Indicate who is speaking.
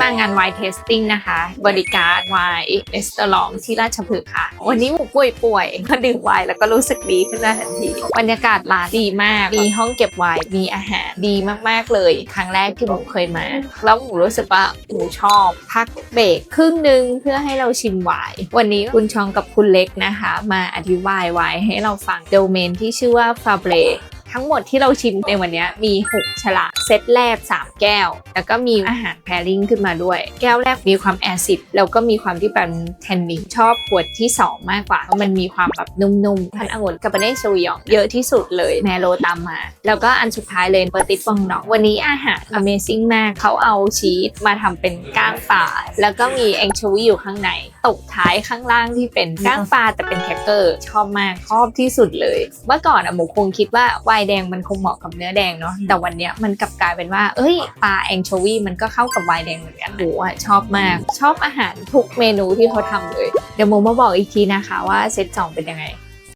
Speaker 1: มางานไวน์เทสติ้งนะคะ บริการไวน์เอสเตอร์ลองที่ราชพฤกษ์ค่ะ วันนี้หมูป่วยป่วยๆก็ดื่มไวน์แล้วก็รู้สึกดีขึ้นได้ทันที บรรยากาศร้านดีมาก มีห้องเก็บไวน์มีอาหารดีมากๆเลย ครั้งแรกที่หมูเคยมา แล้วหมูรู้สึกว่าหมูชอบ พักเบรกครึ่งหนึ่งเพื่อให้เราชิมไวน์วันนี้คุณชองกับคุณเล็กนะคะ มาอธิบายไวน์ให้เราฟังโดเมนที่ชื่อว่าฟาเบร ทั้งหมดที่เราชิมในวันนี้มี 6 ฉลากเซตแรก 3 แก้ว แล้วก็มีอาหารแพริงขึ้นมาด้วย แก้วแรกมีความแอซิดแล้วก็มีความที่เป็นแทนนินชอบขวดที่ 2 มากกว่าเพราะมันมีความแบบนุ่มๆพันองุ่นกับเนโซยองเยอะที่สุดเลยแนโรตามมา แล้วก็อันสุดท้ายเลยเปอร์ติฟองนองวันนี้อาหาร Amazing มากเขาเอาชีสมาทำเป็นก้างปลาแล้วก็มีแองโชวีอยู่ข้างในตกท้ายข้างล่างที่เป็นก้างปลาแต่เป็นแครกเกอร์ชอบมากชอบที่สุดเลย เมื่อก่อนอะหมูคงคิดว่าไวน์แดงมันคงเหมาะกับเนื้อแดงเนาะแต่วันเนี้ยมันกลับกลายเป็นว่า เอ้ยปลาแองโชวีมันก็เข้ากับไวน์แดงเหมือนกันหมูอะชอบมาก ชอบอาหารทุกเมนูที่เขาทำเลย เดี๋ยวโมมาบอกอีกทีนะคะว่าเซตสองเป็นยังไง